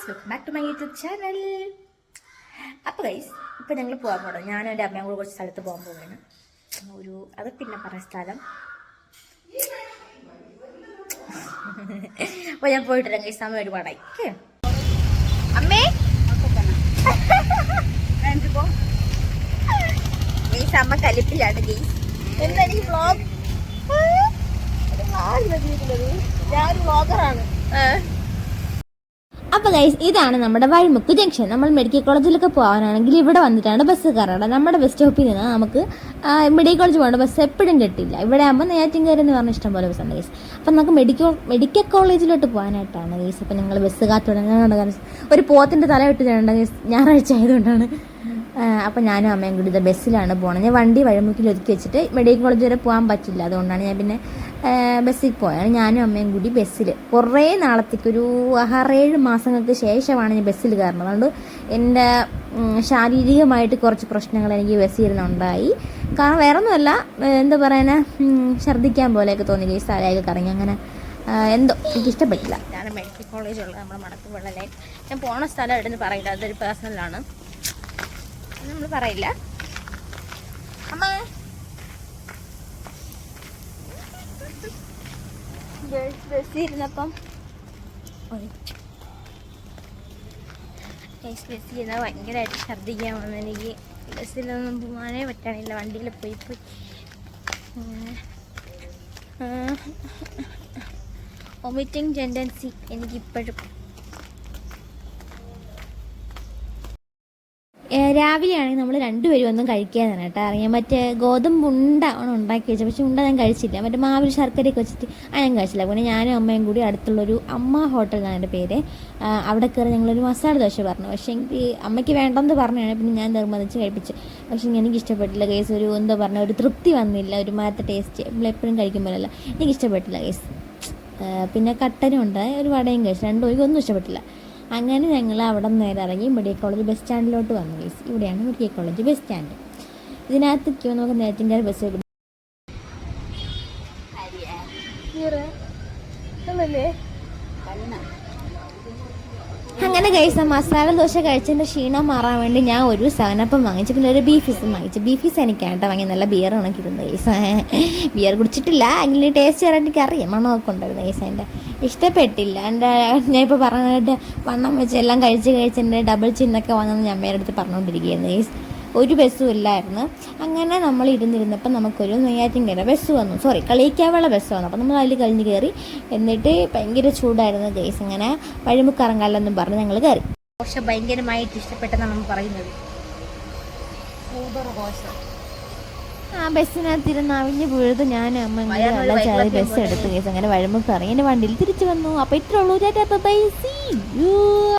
Welcome back to my YouTube channel അപ്പോൾ guys ഇപ്പോൾ ഞങ്ങൾ പോകാൻ പോകണം ഞാനും എന്റെ അമ്മയും കൂടെ കുറച്ച് സ്ഥലത്ത് പോകാൻ പോവുകയാണ് ഒരു അത് പിന്നെ പറഞ്ഞ സ്ഥലം. അപ്പോൾ ഞാൻ പോയിട്ടില്ല ഗൈസ് അമ്മ ഒരുപാടായി. അമ്മേ? ഗൈസ് അമ്മ കലിപ്പിലാണ് ഗൈസ് എന്താണ് ഈ വ്ളോഗ് ഞാൻ വ്ളോഗറാണ് അപ്പോൾ ഗൈസ് ഇതാണ് നമ്മുടെ വഴിമുക്ക് ജംഗ്ഷൻ നമ്മൾ മെഡിക്കൽ കോളേജിലൊക്കെ പോകാനാണെങ്കിൽ ഇവിടെ വന്നിട്ടാണ് ബസ് കയറേണ്ടത് നമ്മുടെ ബസ് സ്റ്റോപ്പിൽ നിന്ന് നമുക്ക് മെഡിക്കൽ കോളേജ് പോകേണ്ട ബസ് എപ്പോഴും കിട്ടില്ല. ഇവിടെ ആകുമ്പോൾ നെയ്യാറ്റിൻകര എന്ന് പറഞ്ഞ ഇഷ്ടം പോലെ ബസ്സുണ്ട് ഗൈസ് അപ്പം നമുക്ക് മെഡിക്കൽ മെഡിക്കൽ കോളേജിലോട്ട് പോകാനായിട്ടാണ് ഗൈസ് അപ്പം നിങ്ങൾ ബസ് കാത്തു തുടങ്ങാനാണ് കാരണം ഒരു പോത്തിന്റെ തല ഇട്ടിട്ടുണ്ട് ഗൈസ് ഞായറാഴ്ച ആയതുകൊണ്ടാണ്. അപ്പം ഞാനും അമ്മയും കൂടി ഇത് ബസ്സിലാണ് പോകുന്നത് ഞാൻ വണ്ടി വഴിമുക്കിൽ ഒതുക്കി വെച്ചിട്ട് മെഡിക്കൽ കോളേജ് വരെ പോകാൻ പറ്റില്ല. അതുകൊണ്ടാണ് ഞാൻ പിന്നെ ബസ്സിൽ പോയാണ്. ഞാനും അമ്മയും കൂടി ബസ്സിൽ കുറേ നാളത്തേക്ക് ഒരു ആറേഴ് മാസങ്ങൾക്ക് ശേഷമാണ് ഞാൻ ബസ്സിൽ കയറുന്നത്. അതുകൊണ്ട് എന്റെ ശാരീരികമായിട്ട് കുറച്ച് പ്രശ്നങ്ങൾ എനിക്ക് ബസ്സിൽ ഇരുന്നുണ്ടായി. കാരണം വേറെ ഒന്നുമല്ല എന്താ പറയുന്നത് ഛർദ്ദിക്കാൻ പോലെയൊക്കെ തോന്നി. ഈ സ്ഥലമൊക്കെ കറങ്ങി അങ്ങനെ എന്തോ എനിക്ക് ഇഷ്ടപ്പെട്ടില്ല ഞാൻ മെഡിക്കൽ കോളേജുള്ള നമ്മുടെ മണക്കുള്ള ലൈൻ ഞാൻ പോണ സ്ഥലം എവിടെയെന്ന് പറയില്ല. അതൊരു പേഴ്സണലാണ്. നമ്മൾ പറയില്ല. അമ്മ. ബസ്സിൽ ഇരുന്നപ്പം ബസ്സിൽ ഇരുന്നാൽ ഭയങ്കരമായിട്ട് ഛർദ്ദിക്കാൻ വന്നു എനിക്ക് ബസ്സിലൊന്നും പോകാനേ പറ്റാനില്ല വണ്ടിയിൽ പോയി പോയി വൊമിറ്റിംഗ് ടെൻഡൻസി എനിക്കിപ്പോഴും ഏ, രാവിലെയാണെങ്കിൽ നമ്മൾ രണ്ടുപേരും ഒന്നും കഴിക്കാതാണ് കേട്ടോ. അറിയാം മറ്റേ ഗോതമ്പ് ഉണ്ട ആണ് ഉണ്ടാക്കി വെച്ചത്. പക്ഷെ ഉണ്ട ഞാൻ കഴിച്ചില്ല. മറ്റേ മാവിൽ ശർക്കരയൊക്കെ വെച്ചിട്ട് അത് ഞാൻ കഴിച്ചില്ല. പിന്നെ ഞാനും അമ്മയും കൂടി അടുത്തുള്ളൊരു അമ്മ ഹോട്ടൽ എന്നാണ് എന്റെ പേര്. അവിടെ കയറി ഞങ്ങളൊരു മസാല ദോശ പറഞ്ഞു. പക്ഷേ എനിക്ക് അമ്മയ്ക്ക് വേണ്ടെന്ന് പറഞ്ഞാണ് പിന്നെ ഞാൻ നിർബന്ധിച്ച് കഴിപ്പിച്ചു പക്ഷേ എനിക്ക് ഇഷ്ടപ്പെട്ടില്ല കേസ് ഒരു എന്താ പറഞ്ഞ ഒരു തൃപ്തി വന്നില്ല. ഒരു മാറ്റ ടേസ്റ്റ് എപ്പോഴും കഴിക്കുമ്പോഴല്ല എനിക്ക് ഇഷ്ടപ്പെട്ടില്ല കേസ് പിന്നെ കട്ടനും ഉണ്ട്. ഒരു വടയും കഴിച്ചു. രണ്ടും ഒന്നും ഇഷ്ടപ്പെട്ടില്ല. അങ്ങനെ ഞങ്ങൾ അവിടെ നിന്ന് നേരെ ഇറങ്ങി മെഡിക്കൽ കോളേജ് ബസ് സ്റ്റാൻഡിലോട്ട് വന്നു. ഗൈസ് ഇവിടെയാണ് മെഡിക്കൽ കോളേജ് ബസ് സ്റ്റാൻഡ്. ഇതിനകത്ത് ക്യൂ നമുക്ക് നേരത്തിന്റെ ബസ് കിട്ടും അങ്ങനെ കഴിച്ച മസാല ദോശ കഴിച്ചതിന്റെ ക്ഷീണം മാറാൻ വേണ്ടി ഞാൻ ഒരു സെവനപ്പം വാങ്ങിച്ചു. പിന്നെ ഒരു ബീഫ് ബീഫീസും വാങ്ങിച്ചു. ബീഫ് ഫീസ് എനിക്കാട്ടോ വാങ്ങി. നല്ല ബിയർ ഉണക്കിയിരുന്നു ഗൈസ് ബിയർ കുടിച്ചിട്ടില്ല. എങ്കിലും ടേസ്റ്റ് ചെയ്യാൻ എനിക്ക് അറിയാം. മണമൊക്കെ ഉണ്ടായിരുന്നു ഗൈസ് എന്റെ. ഇഷ്ടപ്പെട്ടില്ല. എന്റെ ഞാൻ ഇപ്പോൾ പറഞ്ഞിട്ട് വണ്ണം വെച്ച് എല്ലാം കഴിച്ച് കഴിച്ച് എന്റെ ഡബിൾ ചിന്നൊക്കെ വന്നെന്ന് ഞാൻ അടുത്ത് പറഞ്ഞുകൊണ്ടിരിക്കുകയായിരുന്നു ഗൈസ് ഒരു ബസ്സും ഇല്ലായിരുന്നു. അങ്ങനെ നമ്മൾ ഇരുന്നിരുന്നപ്പോൾ നമുക്കൊരു നെയ്യാറ്റിൻകര ബസ് വന്നു. സോറി കളിക്കാവുള്ള ബസ് വന്നു. അപ്പോൾ നമ്മൾ അതിൽ കഴിഞ്ഞ് കയറി എന്നിട്ട് ഭയങ്കര ചൂടായിരുന്നു ഗൈസ് അങ്ങനെ വഴിമുക്കറങ്ങാലെന്നും പറഞ്ഞ് ഞങ്ങൾ കയറി ദോശ ഭയങ്കരമായിട്ട് ഇഷ്ടപ്പെട്ടെന്നാണ് നമ്മൾ പറയുന്നത്. സൂപ്പർ ദോശ. ആ ബസ്സിനകത്തിരുന്ന് അവിഞ്ഞ് വീഴുത് ഞാൻ അമ്മ ഇങ്ങനെ ബസ് എടുത്തു കേസ് അങ്ങനെ വഴിമുക്ക് ഇറങ്ങി എന്റെ വണ്ടിയിൽ തിരിച്ചു വന്നു. അപ്പോൾ ഇത്രയുള്ളൂ ബൈ സീ യു